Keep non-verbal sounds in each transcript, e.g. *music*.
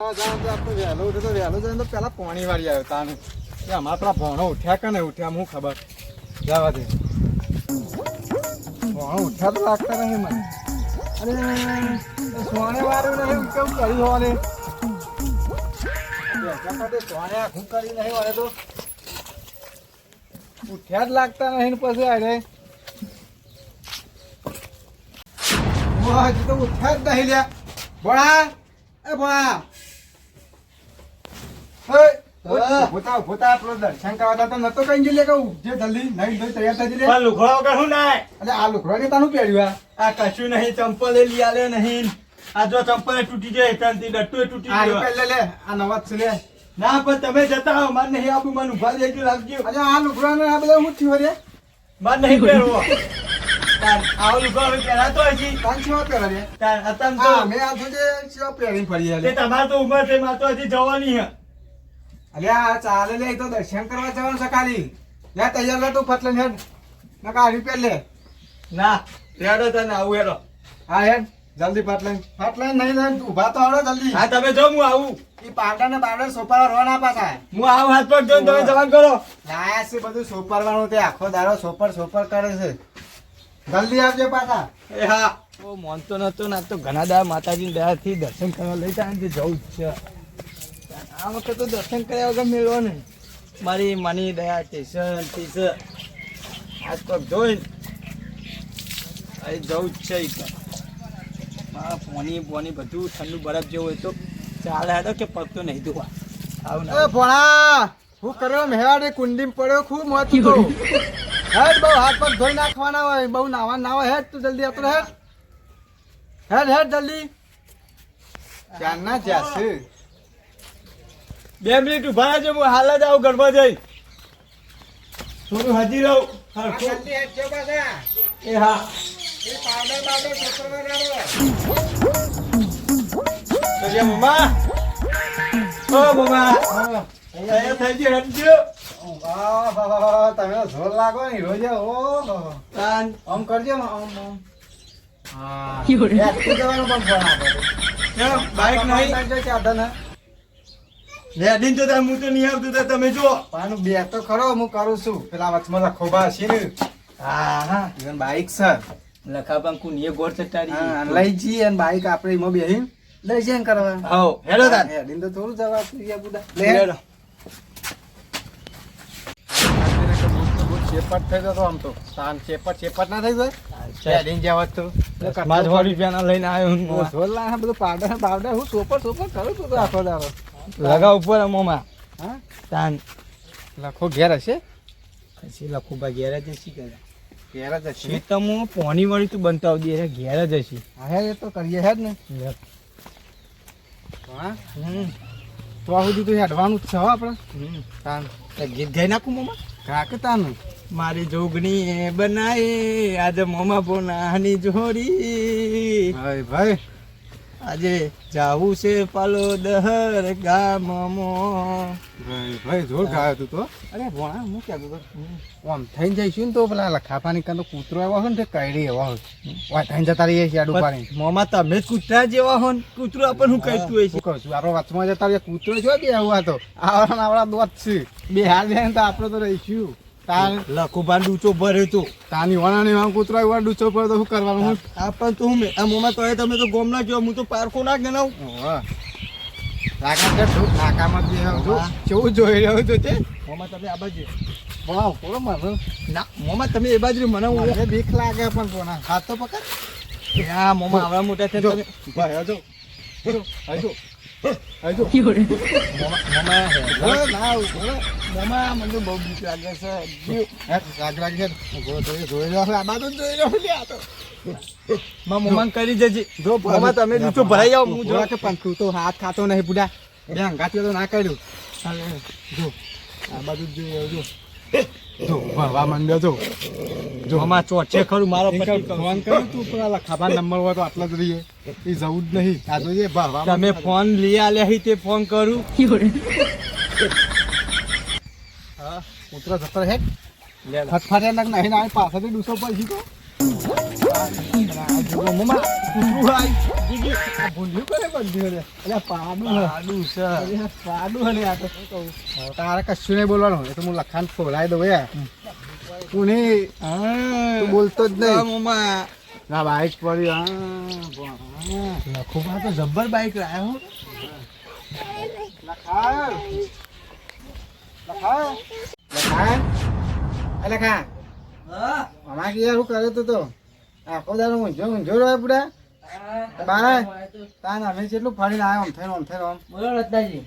વહેલો વાળી આવ્યો તાને ઉઠ્યા કે નહીં ઉઠ્યા તો કરી નહીં તો. ઉઠ્યા જ લાગતા નહીં પછી અરે હજી તો ઉઠ્યા જ નહીં લ્યા. ભણા એ ભણા આપણો દર્શન કરવા તો નતો કઈ ગયો લે કહું. જે જલ્દી નહીં ધોઈ તૈયાર થઈ લે પણ વગર શું એટલે આ લુકડો ને તાનું પહેર્યું આ? કશું નહીં ચંપલે લઈ આલે નહીં. આ જો ચંપલ તૂટી જાય ત્યાંથી તૂટી ગયો. પહેલે લે આ નવા છે લે. ના પણ તમે જતા માર નહીં આપું મને ઊભા દેજો લાગજો અરે આ લુકડો ને આ બધા હું થયું રે માર નહીં પહેરવો. આવો લુગડો હવે પહેરાતો હજી તાન સેવા પહેરા? રે અત્યાર તો મેં આ પહેરીને ફરી તમારે તો ઉંમર છે મારે તો હજી જવાની હે. અરે આ ચાલે લે એ તો દર્શન કરવા જવાનું છે યા લે તૈયાર લે તું ફટલે હેડ. નકા આવી લે. ના રેડો તને આવું હેડો. હા હેડ. જલ્દી ફટલે ફટલે નહીં નહીં ઊભા તો આવડો જલ્દી. હા તમે જો હું આવું. ઈ પાવડા ને બાવડા સોપાર રો ના પાછા. હું આવું હાથ પર જોઈને તમે જવાન કરો. લાયા છે બધું સોપરવાનું તે. આખો દાડો સોપર સોપર કરે છે. જલ્દી આવજો પાછા. એ હા. ઓ મોનતો નતો ના તો ઘણા દા માતાજી દયાથી દર્શન કરવા લઈ જાય ને જવું છે. આ વખતે તો દર્શન કર્યા વગર મેળવો ને મારી મની દયા સ્ટેશનથી છે આજ તો જોઈ અહીં જવું જ છે. મારા પોની પોની બધું ઠંડુ બરફ જેવું હોય તો ચાલે હેડો કે પગ તો નહીં ધોવા. આવું એ ભોણા હું કર્યો મેવાડે કુંડી પડ્યો ખૂબ મોત તો *laughs* હેડ બહુ હાથ પગ ધોઈ નાખવાના હોય બહુ નાવા ના હોય હેડ તું જલ્દી આપણે હેડ હેડ હેડ જલ્દી. ચારના જાશે બે મિનિટ ઊભા રહેજો હું હાલ જ આવું ગરબા જઈ. થોડું હજી રહું. એ હા. મમ્મા. ઓ મમ્મા. હા. તૈયાર થઈ ગયો હટજો તમે જોર લાગો ને રોજે ઓ આમ કરજો આમ આમ બાઈક નહીં. સાધન લેડીન તો તાર હું તો નહીં આવતું તમે જો પાનું બે તો ખરો હું કરું છું. પેલા વચમાં લખોબા છે ને હા હા. ઇવન બાઈક છે. લખા પણ કુનીએ ગોળ ચટાડી. લઈ જઈએ અને બાઈક આપણે એમાં બેહીને લઈ જઈએ ને કરવા. હો હેડો તાન હેડીને તો થોડું જવાતું યાર બુડા. હેડો. ચેપટ થઈ જતો આમ તો. તાન ચેપટ ચેપટ ના થઈ જાય હેડીને જવા તો. પાંચ સો રૂપિયાના લઈને આવ્યો ના બધું પાવડર પાવડર હું સોપર સોપર કરું છું તો આખો દાડો. લગા ઉપર મોમાં હા? તાન. લખો ઘેર હશે? પછી લખો બા ઘેર જ હશે કરે ઘેર જ હશે તમો પોની વાળી તું બનતા બનતાવી દે ઘેર જ હશે. હા હે, એ તો કરીએ હેડ ને. હા? હમ. તો આ સુધી તો હેડવાનું જ છે આપણે. તાન. ગીત ગાઈ નાખું મોમાં? કાકે તાનું. મારી જોગણી એ બનાવી આજે મોમા બોનાની જોડી. ભાઈ ભાઈ. આજે જાવું છે પાલો દહર ગામમો. ભાઈ ભાઈ જોર ગાયો તું તો. અરે ભોણા હું કહેતો તું આમ થઈને જઈશું ને તો પેલા લખાપાની કાં તો કૂતરો આવ્યો હોય ને કઈડી એવો હોય. થઈને જતા રહીએ છીએ આડું પાણી મોમાં તમે કૂતરા જેવા હો ને કૂતરો આપણને હું. કહીતું હોય છે? કહું છું આપણો વચમાં જતા રહીએ કૂતરો જો બે આવું તો. આવડા આવડા દોત છે. બે હાર જાય તો આપણે તો રહીશું. તાર લખો ભાન ડૂચો ભરે તો. તાની વાળાની વાળા કૂતરો આવ્યો ડૂચો પર તો શું કરવાનું હું આપણ તો હું આ મોમા તો તમે તો ગોમના જો હું તો પારખો ના ગણાવ ઓહો. લાગા કે તું જ. હા. કેવું જોઈ રહ્યો છું તે? મોમા તમે આ બાજુ. વાહ પોરો મારો? ના મોમા તમે એ બાજુ મને મને બીક લાગે પણ પોના હાથ તો પકડ. હા મોમા આવડા મોટા છે તમે ભાઈ હજો હજો હજો હજો મોમા મોમા હે બોલો ના બોલો મોમા મને બહુ બીક લાગે છે જીવ. હે રાગ રાગ છે બોલો તો એ જોઈ રહ્યો છે આ બાજુ જ જોઈ રહ્યો છે આ તો માં મોમાન કરી જજે જો મોમા તમે નીચો ભરાઈ જાવ હું જોવા કે પણ તો હાથ ખાતો નહીં બુડા બે અંગાથી તો ના કર્યું જો આ બાજુ જ જો ભણવા માંડ્યો છો જો. જો મોમા છે ખરું મારો. ફોન કર્યો તું પેલા ખાવા નંબર હોય તો આટલા જ રહીએ. એ જવું જ નહીં. આ જોઈએ ભણવા તમે ફોન લઈ આલ્યા હી તે ફોન કરું. હા કૂતરો જતર હે. ફટફાટ્યા લાગ નહીં ના પાછળથી ડૂસો પર તો. મમ્મા તું હાય. આ ભૂલ્યું કરે બંધ્યું હે. હે ને આ તો શું કહું તારે કશું નહીં બોલવાનું એ તો હું લખાણ ખોલાઈ દઉં યાર તું નહીં બોલતો જ નહીં મોમાં ના બાઈક પડી હા ભણા. લખુભા તો જબ્બર બાઈક લાવ્યો લખાણ લખાણ લખાણ લખાણ હા અમાર યાર હું કરે તો આખો દાડો ઊંઝો ઊંઝો રહ્યો પૂરા બાય. તાન અમે જેટલું ફાડીને આવ્યો આમ થઈને આમ થઈને આમ બોલો રત્નાજી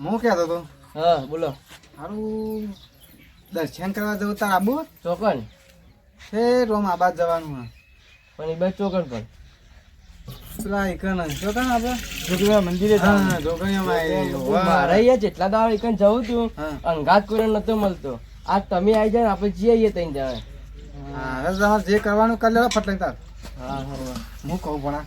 હું કહેતો તો હા બોલો સારું દર્શન કરવા જવું તાર આબુ ચોકન છે રોમ આબાદ જવાનું. પણ એ બસ ચોકન પણ પેલા એકન કાં આપણે જોગીના મંદિરે હા હોવા. મારે અહીંયા જેટલા દાડા એકન જવું તું. અંગાત કોઈ નતો મળતો આ તમે આવી જાય આપણે જઈએ તઈ જાય હા હવે જે કરવાનું કરી લેવા ફટલે તાર હા કહું પણ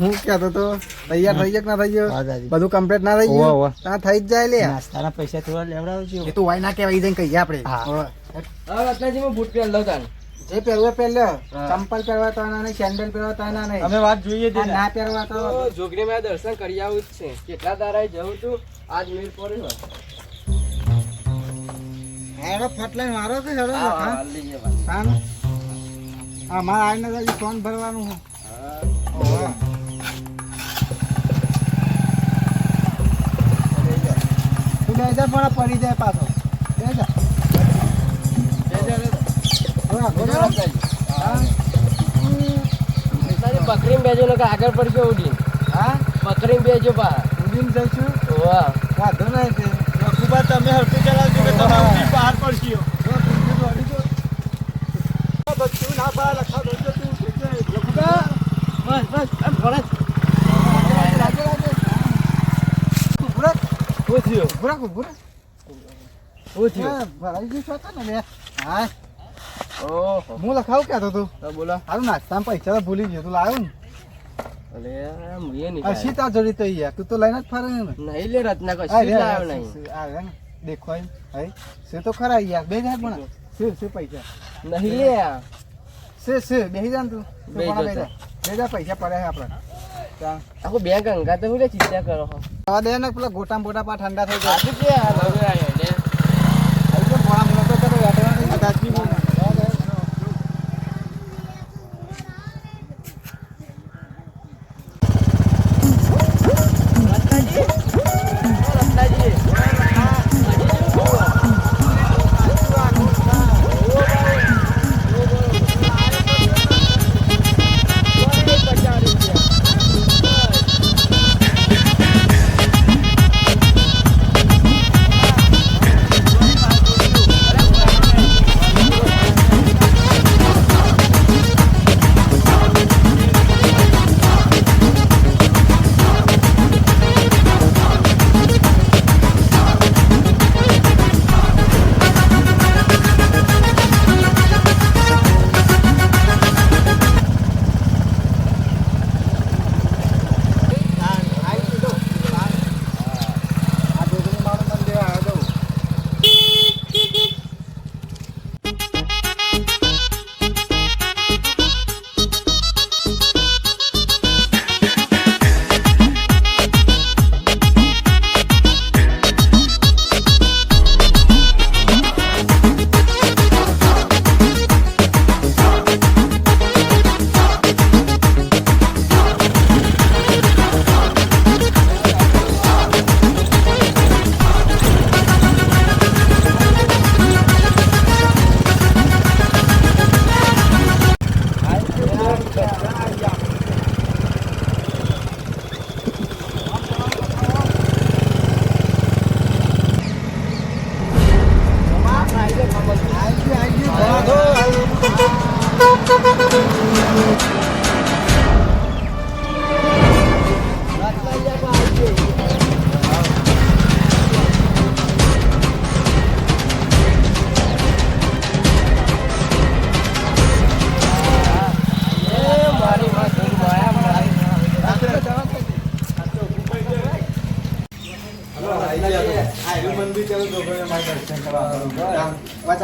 હું કહેતો તો તૈયાર થઈ ગયો કે ના થઈ ગયો? બધું કમ્પ્લીટ ના થઈ ગયું. ત્યાં થઈ જ જાય લે. નાસ્તાના પૈસા થોડા લેવડાવજો. એ તો વાય ના કહેવાય જઈને કહીએ આપણે. હા. હોવે. રત્નાજી હું બૂટ પહેર લઉં તાન જે પહેરવા પહેર્યો હા. ચંપલ પહેરવા તો ના નહીં સેન્ડલ પહેરવા તો ના નહીં. વાત જોઈએ છે ના. પહેરવા તો. જોગણી મેં દર્શન કરી આવું જ છે. કેટલા દારાએ જવું તું? આજ મીર પડ્યો હેડો ફટલે મારો કે હેડો હા, હા હા, લઈએ મારા તાન હા મારે આવીને તો ફોન ભરવાનું છે હા, તું બે જા પણ પડી જાય પાછો બે જા જય જય રત્નાજી. થોડા જય ઘોડો. રત્નાજી. હા બેજો ને આગળ પડજો ઉડીને હા બકરીને બેજો બા ઉડીને જઈશું વાહ વાંધો નહીં તે તમે હરતું ચલાવજો કે તમે ઉડી બહાર પડશો. બધું ના પાડે લખા તું બસ બસ આમ ભરત લાગે, લાગે, લાગે. ઊભો રાખ, શું થયું ઊભો ભાઈ થયું હા, બે? હા ઓહો હું લખાવું કહેતો તું તો બોલો હારું નાસ્તામાં પૈસા તો ભૂલી ગયો તું લાવ્યો ને તાર જોડી તો યાર તું તો લઈને જ ફરે નહીં લે રત્ના કશું લાવ્યો નહીં આવે ને, દેખો હઈ સે તો ખરા યાર બે જાય પણ સે શું પૈસા? નહીં લે આ. સે બેસી બેહી જા તું. બે જા. પૈસા પડે છે આપણે. આખું બેંક અંગા તો હું ચિંતા કરો આવા દે ને પેલા ગોટા બોટા પા ઠંડા થઈ જાય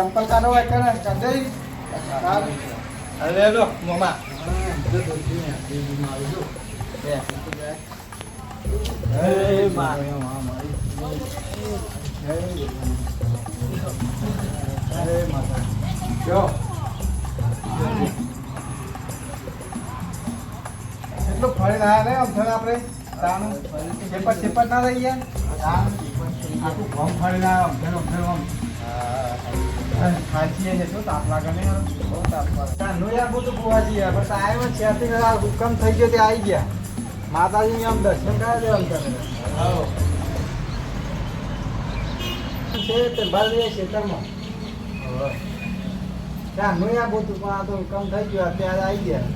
ચંપલ કાઢો હોય કે ને? કાઢ. અરે લો મોમા એટલું ફરીને આયા ને આમ થયું આપણે રાણું ચેપટ ચેપટ ના રહી ગયા આખું ભમ ફરીને આયા આમ આમ. ખાંચીએ છે શું તાપ લાગે ને? બહુ તાપ લાગે. તાનું યાર બધું ફુવાજી યાર. બસ છેથી હુકમ થઈ ગયો તે આવી ગયા માતાજીને આમ દર્શન કરાવી દેવા તમે છે તે ભલે ખેતરમાં તાનું યાર બધું પણ આ તો હુકમ થઈ ગયો અત્યારે આવી ગયા